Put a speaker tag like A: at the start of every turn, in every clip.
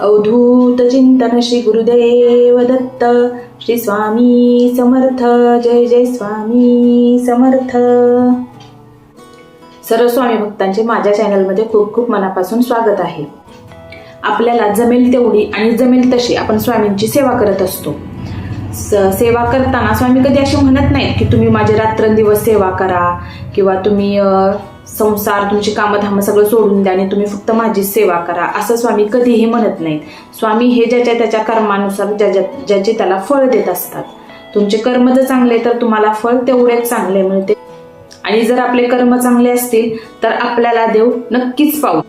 A: अवधूत चिंतन श्री गुरुदेव दत्त श्री स्वामी समर्थ जय जय स्वामी समर्थ. सर्व स्वामी भक्तांचे माझ्या चॅनलमध्ये खूप खूप मनापासून स्वागत आहे. आपल्याला जमेल तेवढी आणि जमेल तशी आपण स्वामींची सेवा करत असतो. स- सेवा करताना स्वामी कधी असे म्हणत नाहीत की तुम्ही माझे रात्रंदिवस सेवा करा किंवा तुम्ही संसार तुमची कामधाम सगळं सोडून द्या आणि तुम्ही फक्त माझी सेवा करा. असं स्वामी कधीही म्हणत नाहीत. स्वामी हे ज्याच्या त्याच्या कर्मानुसार ज्याच्या ज्याचे त्याला फळ देत असतात. तुमचे कर्म जर चांगले तर तुम्हाला फळ तेवढेच चांगले मिळते. आणि जर आपले कर्म चांगले असतील तर आपल्याला देव नक्कीच पाहू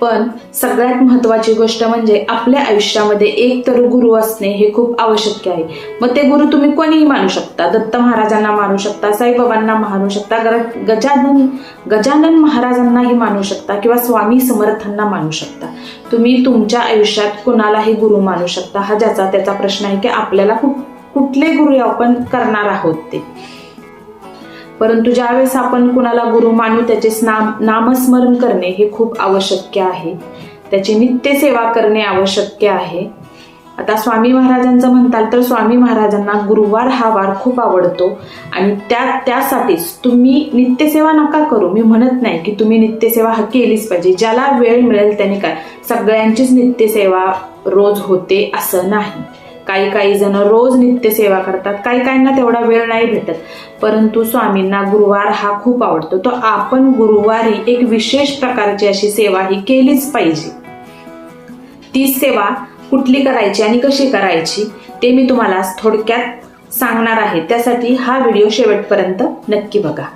A: पण सगळ्यात महत्वाची गोष्ट म्हणजे आपल्या आयुष्यामध्ये एक तर गुरु असणे हे खूप आवश्यक आहे. मग ते गुरु तुम्ही कोणीही मानू शकता. दत्त महाराजांना मानू शकता साईबाबांना मानू शकता गर- गजानन गजानन महाराजांनाही मानू शकता किंवा स्वामी समर्थांना मानू शकता. तुम्ही तुमच्या आयुष्यात कुणालाही गुरु मानू शकता. हा ज्याचा त्याचा प्रश्न आहे की आपल्याला कुठ कुठले गुरु आपण करणार आहोत ते. परंतु ज्यावेळेस आपण कुणाला गुरु मानू त्याचे नाम नामस्मरण करणे हे खूप आवश्यक आहे. त्याची नित्य सेवा करणे आवश्यक आहे. आता स्वामी महाराजांचं म्हणताल तर स्वामी महाराजांना गुरुवार हा वार खूप आवडतो आणि त्या त्यासाठीच तुम्ही नित्यसेवा नका करू. मी म्हणत नाही की तुम्ही नित्यसेवा हा केलीच पाहिजे. ज्याला वेळ मिळेल त्याने काय? सगळ्यांचीच नित्यसेवा रोज होते असं नाही. काही काही जण रोज नित्यसेवा करतात. काही काहींना तेवढा वेळ नाही भेटत. परंतु स्वामींना गुरुवार हा खूप आवडतो. तर आपण गुरुवारी एक विशेष प्रकारची अशी सेवा ही केलीच पाहिजे. ती सेवा कुठली करायची आणि कशी करायची ते मी तुम्हाला थोडक्यात सांगणार आहे. त्यासाठी हा व्हिडिओ शेवटपर्यंत नक्की बघा.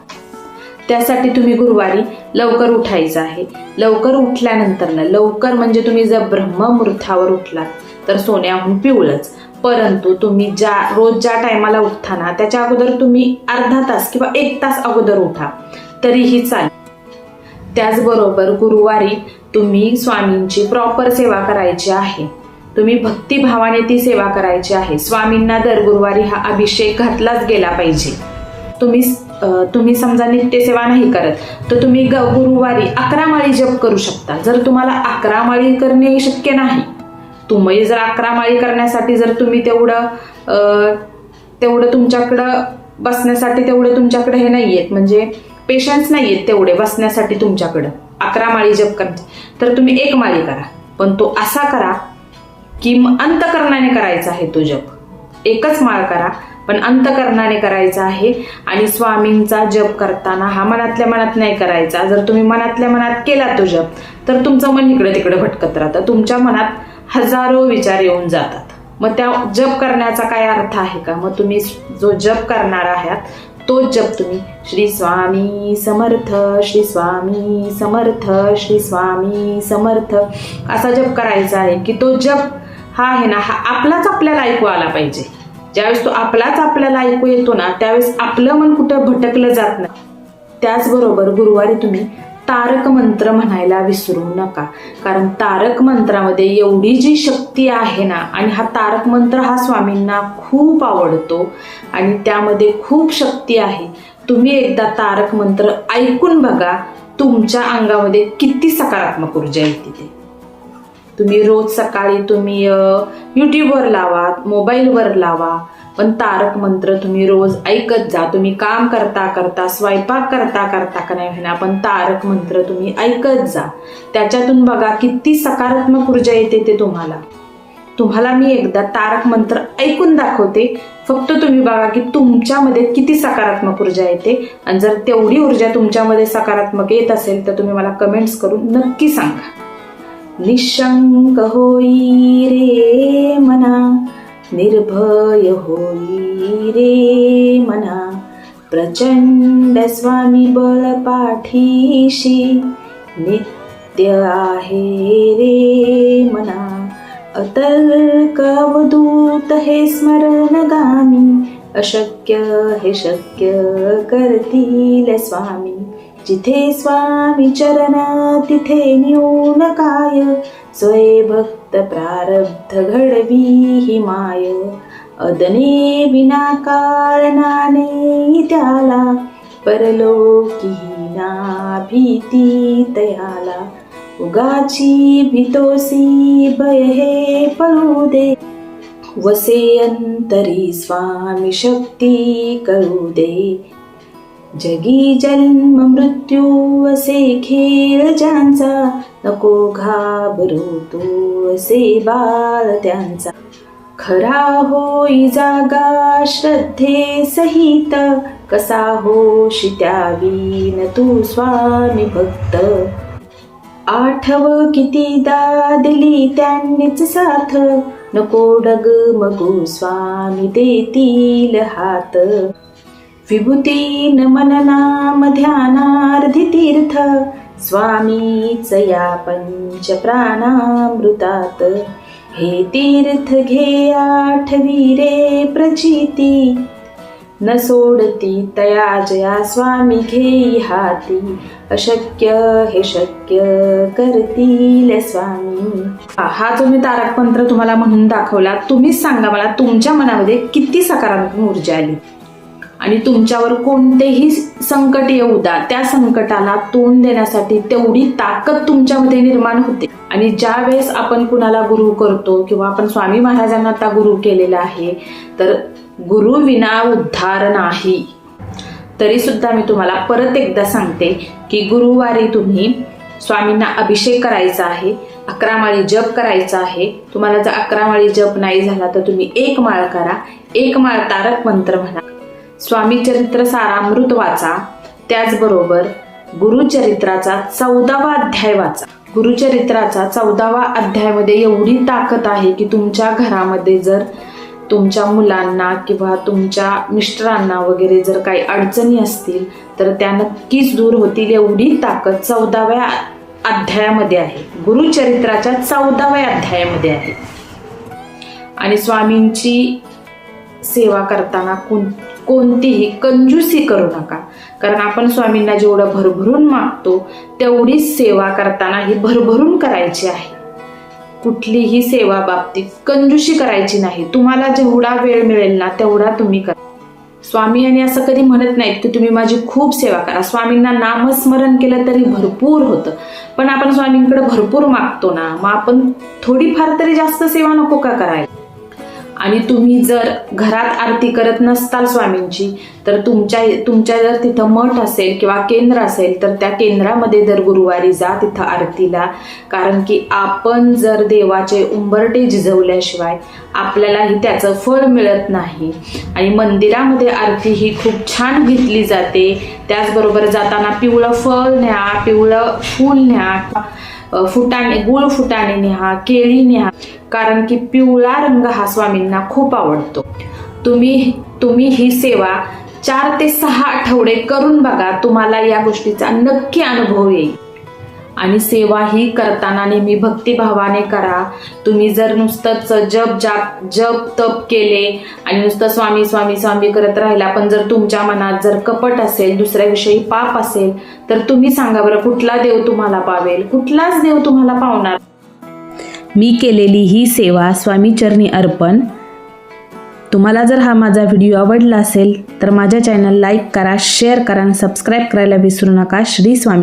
A: त्यासाठी तुम्ही गुरुवारी लवकर उठायचं आहे. लवकर उठल्यानंतर ना लवकर म्हणजे तुम्ही जर ब्रह्ममुहूर्तावर उठलात तर सोन्याहून पिवळच. परंतु तुम्ही ज्या रोज ज्या टायमाला उठता ना त्याच्या अगोदर तुम्ही अर्धा तास किंवा एक तास अगोदर उठा. तरीही चालेल. त्याचबरोबर गुरुवारी तुम्ही स्वामींची प्रॉपर सेवा करायची आहे. तुम्ही भक्तिभावाने ती सेवा करायची आहे. स्वामींना दर गुरुवारी हा अभिषेक घातलाच गेला पाहिजे. तुम्ही तुम्ही समजा नित्यसेवा नाही करत तर तुम्ही ग- गुरुवारी अकरा माळी जप करू शकता. जर तुम्हाला अकरा माळी करणे शक्य नाही तुम्ही जर अकरा माळी करण्यासाठी जर तुम्ही तेवढं तेवढं तुमच्याकडं बसण्यासाठी तेवढं तुमच्याकडे हे नाही आहेत म्हणजे पेशन्स नाही आहेत तेवढे बसण्यासाठी तुमच्याकडं. अकरा माळी जप कर तर तुम्ही एक माळी करा. पण तो असा करा की अंतकरणाने करायचा आहे तो जप. एकच माळ करा पण अंतकरणाने करायचा आहे. आणि स्वामींचा जप करताना हा मनातल्या मनात नाही करायचा. जर तुम्ही मनातल्या मनात केला तो जप तर तुमचं मन इकडे तिकडे भटकत राहतं. तुमच्या मनात हजारो विचार येऊन जातात. मग त्या जप करण्याचा काय अर्थ आहे का? मग तुम्ही जो जप करणार आहात तो जप तुम्ही श्री स्वामी समर्थ श्री स्वामी समर्थ श्री स्वामी समर्थ असा जप करायचा आहे की तो जप हा आहे ना हा आपलाच आपल्याला ऐकू आला पाहिजे. ज्यावेळेस तो आपलाच आपल्याला ऐकू येतो ना त्यावेळेस आपलं मन कुठं भटकलं जात नाही. त्याचबरोबर गुरुवारी तुम्ही तारक मंत्र म्हणायला विसरू नका. कारण तारक मंत्रामध्ये एवढी जी शक्ती आहे ना आणि हा तारक मंत्र हा स्वामींना खूप आवडतो आणि त्यामध्ये खूप शक्ती आहे. तुम्ही एकदा तारक मंत्र ऐकून बघा तुमच्या अंगामध्ये किती सकारात्मक ऊर्जा येते ते तुम्ही रोज सकाळी तुम्ही युट्यूबवर लावा मोबाईलवर लावा पण तारक मंत्र तुम्ही रोज ऐकत जा. तुम्ही काम करता करता स्वयंपाक करता करता का नाही म्हणा पण तारक मंत्र तुम्ही ऐकत जा. त्याच्यातून बघा किती सकारात्मक ऊर्जा येते ते तुम्हाला. तुम्हाला मी एकदा तारक मंत्र ऐकून दाखवते. फक्त तुम्ही बघा की तुमच्यामध्ये किती सकारात्मक ऊर्जा येते. आणि जर तेवढी ऊर्जा तुमच्यामध्ये सकारात्मक येत असेल तर तुम्ही मला कमेंट्स करून नक्की सांगा. निशंक होई रे मना. निर्भय होई रे मना प्रचंड स्वामी बळ पाठीशी नित्य आहे रे मना. अतर्क अवधूत हे स्मरणगामी अशक्य हे शक्य करतील स्वामी. जिथे स्वामी चरण तिथे न्यून काय? स्वय भक्त प्रारब्ध घडवी ही माय. अदने विना कारणाने त्याला. परलोकी ना भीती तयाला उगाची भीतोसी भय हे पळू दे. वसे अंतरी स्वामी शक्ती करू दे. जगी जन्म मृत्यू असे खेळ ज्यांचा नको घाबरू तू असे बाळ त्यांचा. खरा होई जागा श्रद्धे सहित कसा होशी त्यावीन तू स्वामी भक्त. आठव कितीदा दिली त्यांनीच साथ नको डग मगू स्वामी देतील हात. विभूती मन नाम ध्यानार्धी तीर्थ स्वामीच या पंच प्राणामृतात हे तीर्थ घे आठवी रे प्रचिती। न सोडती तया जया स्वामी घेई हाती। अशक्य हे शक्य करतील स्वामी। हा जो मी तारक मंत्र तुम्हाला म्हणून दाखवला तुम्हीच सांगा मला तुमच्या मनामध्ये किती सकारात्मक ऊर्जा आली. आणि तुमच्यावर कोणतेही संकट येऊ द्या. त्या संकटाला तोंड देण्यासाठी तेवढी ताकद तुमच्यामध्ये निर्माण होते. आणि ज्या वेळेस आपण कुणाला गुरु करतो किंवा आपण स्वामी महाराजांना आता गुरु केलेला आहे तर गुरु विना उद्धार नाही. तरी सुद्धा मी तुम्हाला परत एकदा सांगते की गुरुवारी तुम्ही स्वामींना अभिषेक करायचा आहे अकरा माळी जप करायचा आहे. तुम्हाला जर अकरा माळी जप नाही झाला तर तुम्ही एक माळ करा. एक माळ तारक मंत्र म्हणा. स्वामी चरित्र सारामृत वाचा. त्याचबरोबर गुरुचरित्राचा चौदावा अध्याय वाचा. गुरुचरित्राचा चौदावा अध्यायामध्ये एवढी ताकद आहे की तुमच्या घरामध्ये जर तुमच्या मुलांना किंवा तुमच्या मिस्टरांना वगैरे जर काही अडचणी असतील तर त्या नक्कीच दूर होतील एवढी ताकद चौदाव्या अध्यायामध्ये आहे. गुरुचरित्राच्या चौदाव्या अध्यायामध्ये आहे. आणि स्वामींची सेवा करताना कोण कोणतीही कंजूसी करू नका. कारण आपण स्वामींना जेवढं भरभरून मागतो तेवढीच सेवा करताना ही भरभरून करायची आहे. कुठलीही सेवा बाबतीत कंजूशी करायची नाही. तुम्हाला जेवढा वेळ मिळेल ना तेवढा तुम्ही करा. स्वामी आणि असं कधी म्हणत नाहीत की तुम्ही माझी खूप सेवा करा. स्वामींना नामस्मरण केलं तरी भरपूर होतं. पण आपण स्वामींकडे भरपूर मागतो ना मग आपण थोडीफार तरी जास्त सेवा नको का करायला? आणि तुम्ही जर घरात आरती करत नसताल स्वामींची तर तुमच्या तुमच्या जर तिथं मठ असेल किंवा केंद्र असेल तर त्या केंद्रामध्ये दर गुरुवारी जा तिथं आरतीला. कारण की आपण जर देवाचे उंबरटे झिजवल्याशिवाय आपल्यालाही त्याचं फळ मिळत नाही. आणि मंदिरामध्ये आरती ही खूप छान घेतली जाते. त्याचबरोबर जाताना पिवळं फळ न्या पिवळं फूल न्या फुटाणे गुळ फुटाणे न्या केळी न्या. कारण की पिवळा रंग हा स्वामींना खूप आवडतो. तुम्ही तुम्ही ही सेवा चार ते सहा आठवडे करून बघा तुम्हाला या गोष्टीचा नक्की अनुभव येईल. आणि सेवा ही करताना नेहमी भक्तिभावाने करा. तुम्ही जर नुसतंच जप जाप जप तप केले आणि नुसतं स्वामी स्वामी स्वामी करत राहिला पण जर तुमच्या मनात जर कपट असेल दुसऱ्याविषयी पाप असेल तर तुम्ही सांगा बरं कुठला देव तुम्हाला पावेल? कुठलाच देव तुम्हाला पावणार
B: मी केलेली ही सेवा स्वामी चरणी अर्पण. तुम्हाला जर हा माझा व्हिडिओ आवडला असेल तर माझ्या चॅनल लाईक करा शेअर करा आणि सबस्क्राईब करायला विसरू नका. श्री स्वामी